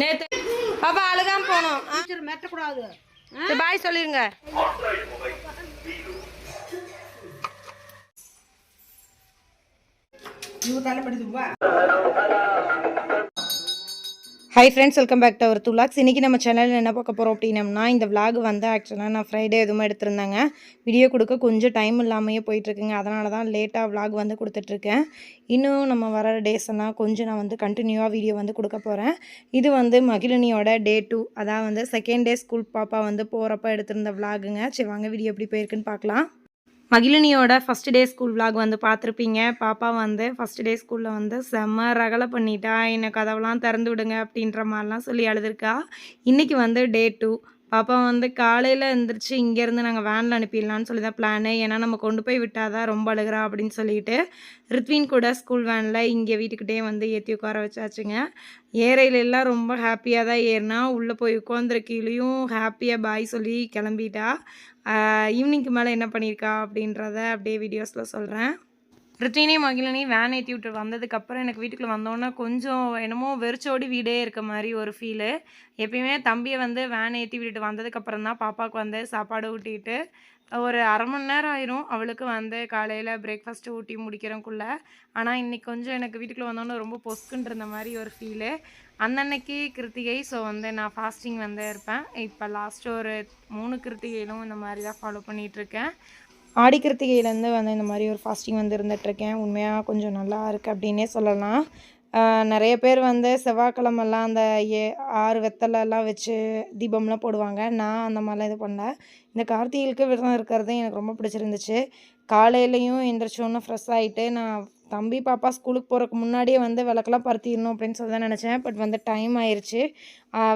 நேத்து பாப்பா அழுகாம போனோம். மெட்டக்கூடாது பாய் சொல்லிருங்க. இவ தலைப்படுது வா. Hi friends welcome back to our துலாக்ஸ் இன்றைக்கி நம்ம சேனலில் என்ன பார்க்க போகிறோம் அப்படின்னம்னா இந்த விலாக் வந்து ஆக்சுவலாக நான் ஃப்ரைடே எதுவுமே எடுத்திருந்தேங்க. வீடியோ கொடுக்க கொஞ்சம் டைம் இல்லாமையே போயிட்டுருக்குங்க. அதனால தான் லேட்டாக விலாக் வந்து கொடுத்துட்ருக்கேன் இன்னும் நம்ம வர டேஸ் எல்லாம் கொஞ்சம் நான் வந்து கண்டினியூவாக வீடியோ வந்து கொடுக்க போகிறேன் இது வந்து மகிழினியோட டே டூ அதாவது வந்து செகண்ட் டே ஸ்கூல் பாப்பா வந்து போகிறப்ப எடுத்திருந்த விலாகுங்க சரி வாங்க வீடியோ எப்படி போயிருக்குன்னு பார்க்கலாம். மகிழினியோட ஃபஸ்ட் டே ஸ்கூல் vlog வந்து பார்த்துருப்பீங்க. பாப்பா வந்து ஃபஸ்ட் டே ஸ்கூலில் வந்து செம்ம ரகலை பண்ணிட்டா என்னை கதவெல்லாம் திறந்து விடுங்க அப்படின்ற மாதிரிலாம் சொல்லி அழுதுருக்கா. இன்றைக்கி வந்து டே டூ பாப்பா வந்து காலையில் எழுந்திரிச்சு இங்கேருந்து நாங்கள் வேனில் அனுப்பிடலான்னு சொல்லி தான் பிளானு ஏன்னா நம்ம கொண்டு போய் விட்டால் தான் ரொம்ப அழுகிறா அப்படின்னு சொல்லிட்டு ரித்வின் கூட ஸ்கூல் வேனில் இங்கே வீட்டுக்கிட்டே வந்து ஏற்றி உட்கார வச்சாச்சுங்க. ஏறையிலெல்லாம் ரொம்ப ஹாப்பியாக தான் ஏறினா உள்ளே போய் உட்காந்துரு கீழேயும் ஹாப்பியாக பாய் சொல்லி கிளம்பிட்டா ஈவினிங்க்கு மேலே என்ன பண்ணியிருக்கா அப்படின்றத அப்படியே வீடியோஸில் சொல்கிறேன் ரித்தினி மகிழனையும் வேன் ஏற்றி விட்டு வந்ததுக்கப்புறம் எனக்கு வீட்டுக்குள்ளே வந்தோன்னே கொஞ்சம் என்னமோ வெறிச்சோடி வீடே இருக்க மாதிரி ஒரு ஃபீலு எப்பயுமே தம்பியை வந்து வேன் ஏற்றி விட்டுட்டு வந்ததுக்கப்புறம் தான் பாப்பாவுக்கு வந்து சாப்பாடு ஊட்டிட்டு ஒரு அரை மணி நேரம் ஆயிரும். அவளுக்கு வந்து காலையில் பிரேக்ஃபாஸ்ட்டு ஊட்டி முடிக்கிறக்குள்ள ஆனால் இன்றைக்கி கொஞ்சம் எனக்கு வீட்டுக்குள்ளே வந்தோன்னே ரொம்ப பொஸ்குன்னு இருந்த மாதிரி ஒரு ஃபீலு அன்னன்னைக்கு கிருத்திகை ஸோ வந்து நான் ஃபாஸ்டிங் வந்து இருப்பேன். இப்போ லாஸ்ட் ஒரு மூணு கிருத்திகையிலும் இந்த மாதிரி தான் ஃபாலோ பண்ணிகிட்ருக்கேன் ஆடி கிருத்திகையிலேருந்து வந்து இந்த மாதிரி ஒரு ஃபாஸ்டிங் வந்து இருந்துகிட்ருக்கேன் உண்மையாக கொஞ்சம் நல்லா இருக்குது அப்படின்னே சொல்லலாம். நிறைய பேர் வந்து செவ்வாய்க்கிழமெல்லாம் அந்த ஏ ஆறு வெத்தலைலாம் வச்சு தீபம்லாம் போடுவாங்க. நான் அந்த மாதிரிலாம் இது பண்ணல. இந்த கார்த்திகைக்கு விரதம் இருக்கிறது எனக்கு ரொம்ப பிடிச்சிருந்துச்சு. காலையிலையும் எந்திரிச்சோன்னு ஃப்ரெஷ் ஆகிட்டு நான் தம்பி பாப்பா ஸ்கூலுக்கு போகிறதுக்கு முன்னாடியே வந்து விளக்கெல்லாம் பருத்திடணும் அப்படின்னு சொல்லி தான் நினச்சேன். பட் வந்து டைம் ஆயிடுச்சு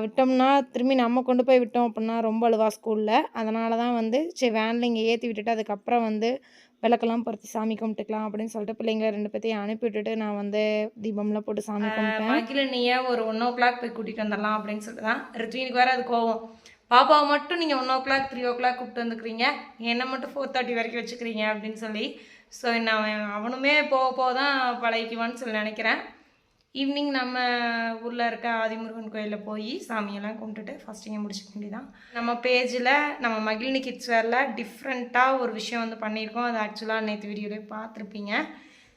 விட்டோம்னா திரும்பி நம்ம கொண்டு போய் விட்டோம் அப்படின்னா ரொம்ப அழுவா ஸ்கூலில். அதனால தான் வந்து சரி வேனில் இங்கே ஏற்றி விட்டுட்டு அதுக்கப்புறம் வந்து விளக்கெல்லாம் பருத்தி சாமி கும்பிட்டுக்கலாம் அப்படின்னு சொல்லிட்டு பிள்ளைங்க ரெண்டு பேர்த்தையும் அனுப்பி விட்டுட்டு நான் வந்து தீபம்லாம் போட்டு சாமி கும்பிட்டேன். மகிழ நீயே ஒரு ஒன் ஓ கிளாக் போய் கூட்டிகிட்டு வந்துடலாம் அப்படின்னு சொல்லிட்டு தான். ரித்வினுக்கு வேறு அது கோவம். பாப்பாவை மட்டும் நீங்கள் one o'clock three o'clock கூப்பிட்டு வந்துக்கிறீங்க. என்னை மட்டும் ஃபோர் தேர்ட்டி வரைக்கும் வச்சுக்கிறீங்க அப்படின்னு சொல்லி. ஸோ என்ன அவனுமே போக போக தான் பழகிக்குவான்னு சொல்லி நினைக்கிறேன். ஈவினிங் நம்ம ஊரில் இருக்க ஆதிமுருகன் கோயிலில் போய் சாமியெல்லாம் கும்பிட்டுட்டு ஃபஸ்ட்டிங்க முடிச்சுக்க வேண்டியதான் நம்ம பேஜில் நம்ம மகிழினி கிட்ஸ் வேரில் டிஃப்ரெண்ட்டாக ஒரு விஷயம் வந்து பண்ணியிருக்கோம். அது ஆக்சுவலாக நேற்று வீடியோலேயே பார்த்துருப்பீங்க.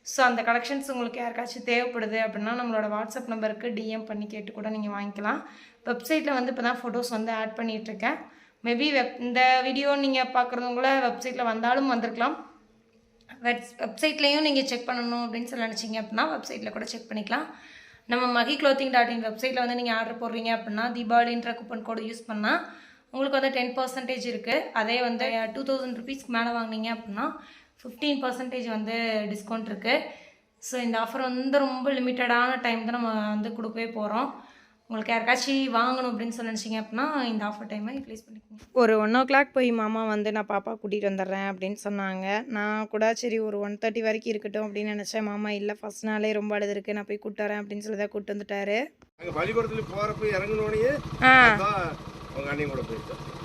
ஸோ அந்த கலெக்ஷன்ஸ் உங்களுக்கு யாருக்காச்சும் தேவைப்படுது அப்படின்னா நம்மளோட வாட்ஸ்அப் நம்பருக்கு டிஎம் பண்ணி கேட்டு கூட நீங்கள் வாங்கிக்கலாம். வெப்சைட்டில் வந்து இப்போ தான் ஃபோட்டோஸ் வந்து ஆட் பண்ணிகிட்ருக்கேன் மேபி வெப் இந்த வீடியோ நீங்கள் பார்க்குறவங்கள வெப்சைட்டில் வந்தாலும் வந்திருக்கலாம். வெப் வெப்சைட்லேயும் நீங்கள் செக் பண்ணணும் அப்படின்னு சொல்லி நினச்சிங்க அப்படின்னா வெப்சைட்டில் கூட செக் பண்ணிக்கலாம். நம்ம மகி க்ளோத்திங் டாட் இன் வெப்சைட்டில் வந்து நீங்கள் ஆர்டர் போடுறீங்க அப்படின்னா தீபாவளின்ற கூப்பன் கோடு யூஸ் பண்ணால் உங்களுக்கு வந்து டென் பர்சன்டேஜ் இருக்குது அதே வந்து டூ தௌசண்ட் ருபீஸ்க்கு மேலே வாங்குனீங்க அப்படின்னா ஃபிஃப்டீன் பர்சன்டேஜ் வந்து டிஸ்கவுண்ட் இருக்குது ஸோ இந்த ஆஃபர் வந்து ரொம்ப லிமிட்டடான டைம் தான் நம்ம வந்து கொடுக்கவே போகிறோம் உங்களுக்கு யாருக்காச்சும் வாங்கணும் அப்படின்னு சொல்லி நினச்சிங்க அப்படின்னா இந்த ஆஃபர் டைமை யூட்டிலைஸ் பண்ணிக்கோங்க. ஒரு ஒன் ஓ கிளாக் போய் மாமா வந்து நான் பாப்பா கூட்டிகிட்டு வந்துடுறேன் அப்படின்னு சொன்னாங்க. நான் கூட சரி ஒரு ஒன் தேர்ட்டி வரைக்கும் இருக்கட்டும் அப்படின்னு நினச்சேன். மாமா இல்லை ஃபஸ்ட் நாளே ரொம்ப அழுதுருக்கு. நான் போய் வரேன் அப்படின்னு சொல்லி தான் கூட்டு வந்துட்டாரு. அங்க பள்ளிக்கூடத்துல போறப்ப இறங்கினோடனே ஆ.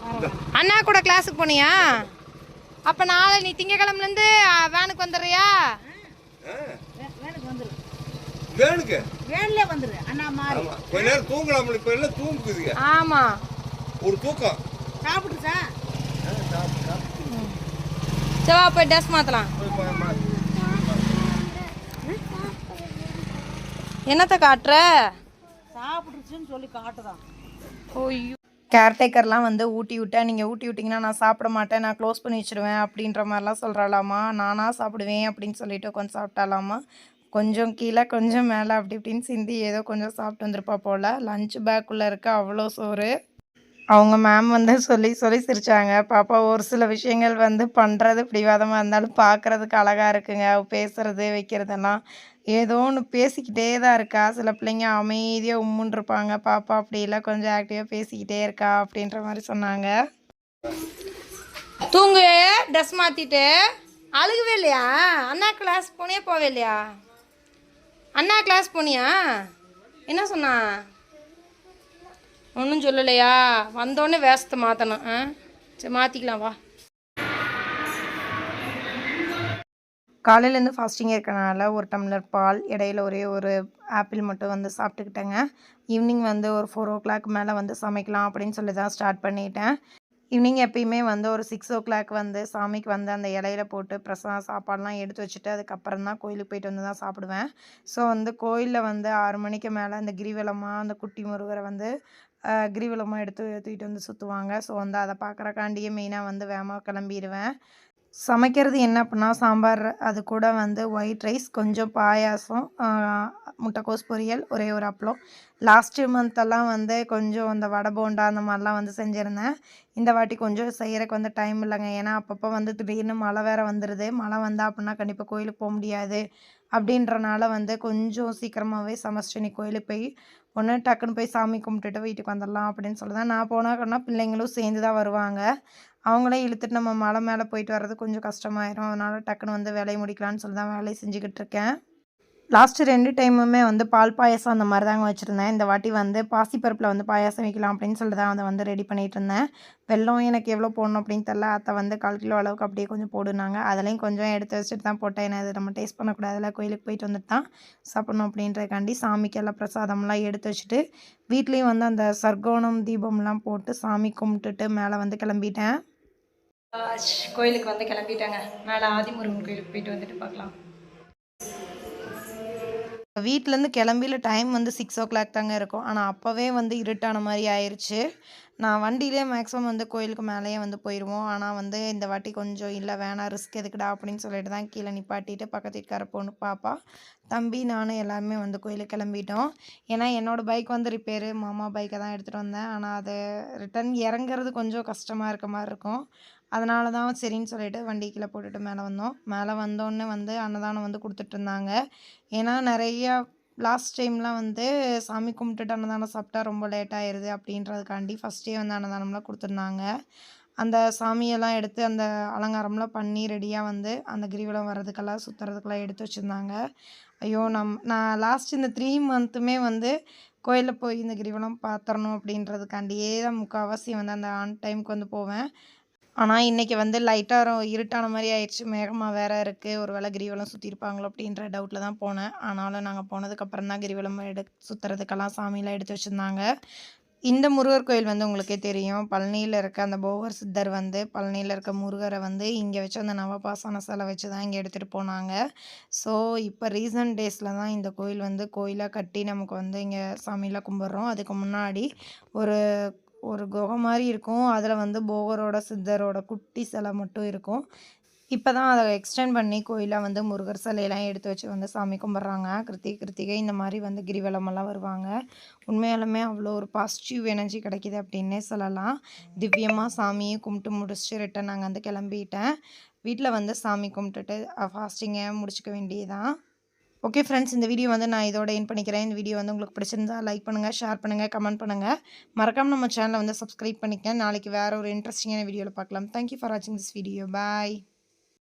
கூட அண்ணா கூட கிளாஸுக்கு போனியா? அப்போ நாளை நீ திங்கக்கிழமைலேருந்து வேனுக்கு வந்துடுறியா? வேனுக்கு? வந்துரு வேணுக்கு வேன்லயே வந்துரு. அண்ணா மாறி. ஆமா. கொஞ்ச நேரம் தூங்கலாம் இப்ப எல்லாம் தூங்குதுங்க? ஆமாம் ஒரு தூக்கம். சாப்பிட்டு சார் சரி வா போய் ட்ரெஸ் மாற்றலாம் போய் பா- மா- என்னத்தை காட்டுற? சாப்பிட்டுருச்சுன்னு சொல்லி காட்டுதான். ஐயோ. கேர்டேக்கர்லாம் வந்து ஊட்டி விட்டேன் நீங்கள் ஊட்டி விட்டிங்கன்னா நான் சாப்பிட மாட்டேன் நான் க்ளோஸ் பண்ணி வச்சுருவேன் அப்படின்ற மாதிரிலாம் சொல்கிறாளாமா நானாக சாப்பிடுவேன் அப்படின்னு சொல்லிட்டு கொஞ்சம் சாப்பிட்டாலாமா கொஞ்சம் கீழே கொஞ்சம் மேலே அப்படி இப்படின்னு சிந்தி ஏதோ கொஞ்சம் சாப்பிட்டு வந்திருப்பா போல். லஞ்ச் பேக்குள்ளே இருக்க அவ்வளோ சோறு. அவங்க மேம் வந்து சொல்லி சொல்லி சிரிச்சாங்க. பாப்பா ஒரு சில விஷயங்கள் வந்து பண்ணுறது பிடிவாதமாக இருந்தாலும் பார்க்குறதுக்கு அழகாக இருக்குங்க. பேசுகிறது வைக்கிறதெல்லாம் ஏதோ ஒன்று பேசிக்கிட்டே தான் இருக்கா. சில பிள்ளைங்க அமைதியாக உம்முன்னு இருப்பாங்க. பாப்பா அப்படி இல்லை கொஞ்சம் ஆக்டிவாக பேசிக்கிட்டே இருக்கா அப்படின்ற மாதிரி சொன்னாங்க. தூங்கு ட்ரெஸ் மாற்றிட்டு அழுகவே இல்லையா? அண்ணா கிளாஸ் போனே போவே இல்லையா? அண்ணா கிளாஸ் போனியா? என்ன சொன்னா? ஒன்றும் சொல்லலையா? வந்தோடனே வேஷத்தை மாற்றணும் ஆ? சரி மாற்றிக்கலாம் வா. காலையிலேருந்து ஃபாஸ்டிங் இருக்கனால ஒரு டம்ளர் பால் இடையில ஒரே ஒரு ஆப்பிள் மட்டும் வந்து சாப்பிட்டுக்கிட்டேங்க. ஈவினிங் வந்து ஒரு ஃபோர் ஓ கிளாக் மேலே வந்து சமைக்கலாம் அப்படின்னு சொல்லி தான் ஸ்டார்ட் பண்ணிட்டேன். ஈவினிங் எப்பயுமே வந்து ஒரு சிக்ஸ் ஓ கிளாக் வந்து சாமிக்கு வந்து அந்த இலையில போட்டு பிரசாதம் சாப்பாடெலாம் எடுத்து வச்சுட்டு அதுக்கப்புறம் தான் கோயிலுக்கு போயிட்டு வந்து தான் சாப்பிடுவேன். ஸோ வந்து கோயிலில் வந்து ஆறு மணிக்கு மேலே அந்த கிரிவலமாக அந்த குட்டி முருகரை வந்து கிரிவலமாக எடுத்து தூக்கிட்டு வந்து சுற்றுவாங்க ஸோ வந்து அதை பார்க்குறக்காண்டியே மெயினாக வந்து வேகமாக கிளம்பிடுவேன் சமைக்கிறது என்ன அப்படின்னா சாம்பார் அது கூட வந்து ஒயிட் ரைஸ் கொஞ்சம் பாயாசம் முட்டைக்கோஸ் பொரியல் ஒரே ஒரு அப்பளம். லாஸ்ட்டு மந்த்தெல்லாம் வந்து கொஞ்சம் அந்த வடை போண்டா அந்த மாதிரிலாம் வந்து செஞ்சுருந்தேன். இந்த வாட்டி கொஞ்சம் செய்கிறக்கு வந்து டைம் இல்லைங்க. ஏன்னா அப்பப்போ வந்து திடீர்னு மழை வேறு வந்துடுது மழை வந்தால் அப்படின்னா கண்டிப்பாக கோயிலுக்கு போக முடியாது. அப்படின்றனால வந்து கொஞ்சம் சீக்கிரமாகவே சமைச்சிட்டு நீ கோயிலுக்கு போய் ஒன்று டக்குன்னு போய் சாமி கும்பிட்டுட்டு வீட்டுக்கு வந்துடலாம் அப்படின்னு சொல்லி தான் நான் போனாக்கன்னா பிள்ளைங்களும் சேர்ந்து தான் வருவாங்க. அவங்களே இழுத்துட்டு நம்ம மலை மேலே போயிட்டு வர்றது கொஞ்சம் கஷ்டமாயிரும். அதனால் டக்குன்னு வந்து வேலையை முடிக்கலான்னு சொல்லி தான் வேலையை செஞ்சுக்கிட்டு இருக்கேன். லாஸ்ட்டு ரெண்டு டைமுமே வந்து பால் பாயாசம் அந்த மாதிரி தாங்க வச்சுருந்தேன். இந்த வாட்டி வந்து பாசிப்பருப்பில் வந்து பாயாசம் வைக்கலாம் அப்படின்னு சொல்லி தான் அதை வந்து ரெடி பண்ணிகிட்டு இருந்தேன். வெல்லம் எனக்கு எவ்வளோ போடணும் அப்படின்னு தெரில அத்தை வந்து கால் கிலோ அளவுக்கு அப்படியே கொஞ்சம் போடுனாங்க. அதுலேயும் கொஞ்சம் எடுத்து வச்சுட்டு தான் போட்டேன். ஏன்னா இது நம்ம டேஸ்ட் பண்ணக்கூடாதுல கோயிலுக்கு போயிட்டு வந்துட்டு தான் சாப்பிடணும் அப்படின்றக்காண்டி சாமிக்கு எல்லாம் பிரசாதம்லாம் எடுத்து வச்சுட்டு வீட்லேயும் வந்து அந்த சர்க்கோணம் தீபம்லாம் போட்டு சாமி கும்பிட்டுட்டு மேலே வந்து கிளம்பிட்டேன். கோயிலுக்கு வந்து கிளம்பிட்டாங்க. மேலே ஆதிமுருகன் கோயிலுக்கு போயிட்டு வந்துட்டு பார்க்கலாம். வீட்டிலேருந்து கிளம்பியில் டைம் வந்து சிக்ஸ் ஓ கிளாக் தாங்க இருக்கும். ஆனால் அப்போவே வந்து இருட்டான மாதிரி ஆயிடுச்சு நான் வண்டியிலே மேக்ஸிமம் வந்து கோயிலுக்கு மேலேயே வந்து போயிடுவோம் ஆனால் வந்து இந்த வாட்டி கொஞ்சம் இல்லை வேணாம் ரிஸ்க் எதுக்குடா? அப்படின்னு சொல்லிட்டு தான் கீழே நிப்பாட்டிட்டு பக்கத்து வீட்டுக்கார பொண்ணு பாப்பா தம்பி நானும் எல்லாருமே வந்து கோயிலுக்கு கிளம்பிட்டோம். ஏன்னா என்னோடய பைக் வந்து ரிப்பேரு மாமா பைக்கை தான் எடுத்துகிட்டு வந்தேன். ஆனால் அது ரிட்டன் இறங்குறது கொஞ்சம் கஷ்டமாக இருக்க மாதிரி இருக்கும். அதனால தான் சரின்னு சொல்லிட்டு வண்டி கீழே போட்டுட்டு மேலே வந்தோம். மேலே வந்தோடனே வந்து அன்னதானம் வந்து கொடுத்துட்ருந்தாங்க ஏன்னா நிறையா லாஸ்ட் டைம்லாம் வந்து சாமி கும்பிட்டுட்டு அன்னதானம் சாப்பிட்டா ரொம்ப லேட் ஆயிடுது அப்படின்றதுக்காண்டி ஃபஸ்ட்டே வந்து அன்னதானம்லாம் கொடுத்துருந்தாங்க. அந்த சாமியெல்லாம் எடுத்து அந்த அலங்காரம்லாம் பண்ணி ரெடியாக வந்து அந்த கிரிவலம் வர்றதுக்கெல்லாம் சுற்றுறதுக்கெல்லாம் எடுத்து வச்சுருந்தாங்க. ஐயோ நம் நான் லாஸ்ட் இந்த த்ரீ மந்த்துமே வந்து கோயிலில் போய் இந்த கிரிவலம் பார்த்துடணும் அப்படின்றதுக்காண்டியே தான் முக்கால்வாசி வந்து அந்த ஆன் டைமுக்கு வந்து போவேன். ஆனால் இன்றைக்கி வந்து லைட்டாக இருட்டான மாதிரி ஆயிடுச்சு. மேகமாக வேற இருக்குது ஒரு வேளை கிரிவலம் சுற்றிருப்பாங்களோ அப்படின்ற டவுட்டில் தான் போனேன். ஆனாலும் நாங்கள் போனதுக்கப்புறம் தான் கிரிவலம் எடு சுற்றுறதுக்கெல்லாம் சாமியெலாம் எடுத்து வச்சுருந்தாங்க. இந்த முருகர் கோயில் வந்து உங்களுக்கே தெரியும். பழனியில் இருக்க அந்த போகர் சித்தர் வந்து பழனியில் இருக்க முருகரை வந்து இங்கே வச்சு அந்த நவபாசன சிலை வச்சு தான் இங்கே எடுத்துகிட்டு போனாங்க. ஸோ இப்போ ரீசன்ட் டேஸில் தான் இந்த கோயில் வந்து கோயிலாக கட்டி நமக்கு வந்து இங்கே சாமியெலாம் கும்பிட்றோம். அதுக்கு முன்னாடி ஒரு ஒரு குகை மாதிரி இருக்கும். அதில் வந்து போகரோட சித்தரோட குட்டி சிலை மட்டும் இருக்கும். இப்போ தான் அதை எக்ஸ்டெண்ட் பண்ணி கோயிலாக வந்து முருகர் சிலையெல்லாம் எடுத்து வச்சு வந்து சாமி கும்பிட்றாங்க. கிருத்திகை கிருத்திகை இந்த மாதிரி வந்து கிரிவலமெல்லாம் வருவாங்க. உண்மையாலுமே அவ்வளோ ஒரு பாசிட்டிவ் எனர்ஜி கிடைக்கிது அப்படின்னே சொல்லலாம். திவ்யமாக சாமியை கும்பிட்டு முடிச்சுட்டு ரிட்டன் நாங்கள் வந்து கிளம்பிட்டேன். வீட்டில் வந்து சாமி கும்பிட்டுட்டு ஃபாஸ்டிங்கை முடிச்சுக்க வேண்டியதான் ஓகே ஃப்ரெண்ட்ஸ் இந்த வீடியோ வந்து நான் இதோட என் பண்ணிக்கிறேன். இந்த வீடியோ வந்து உங்களுக்கு பிடிச்சிருந்தா லைக் பண்ணுங்கள் ஷேர் பண்ணுங்கள் கமெண்ட் பண்ணுங்கள் மறக்காமல் நம்ம சேனலை வந்து சப்ஸ்கிரைப் பண்ணிக்க நாளைக்கு வேறு ஒரு இன்ட்ரெஸ்டிங்கான வீடியோவில் பார்க்கலாம். தேங்க்யூ ஃபார் வாட்சிங் திஸ் வீடியோ பாய்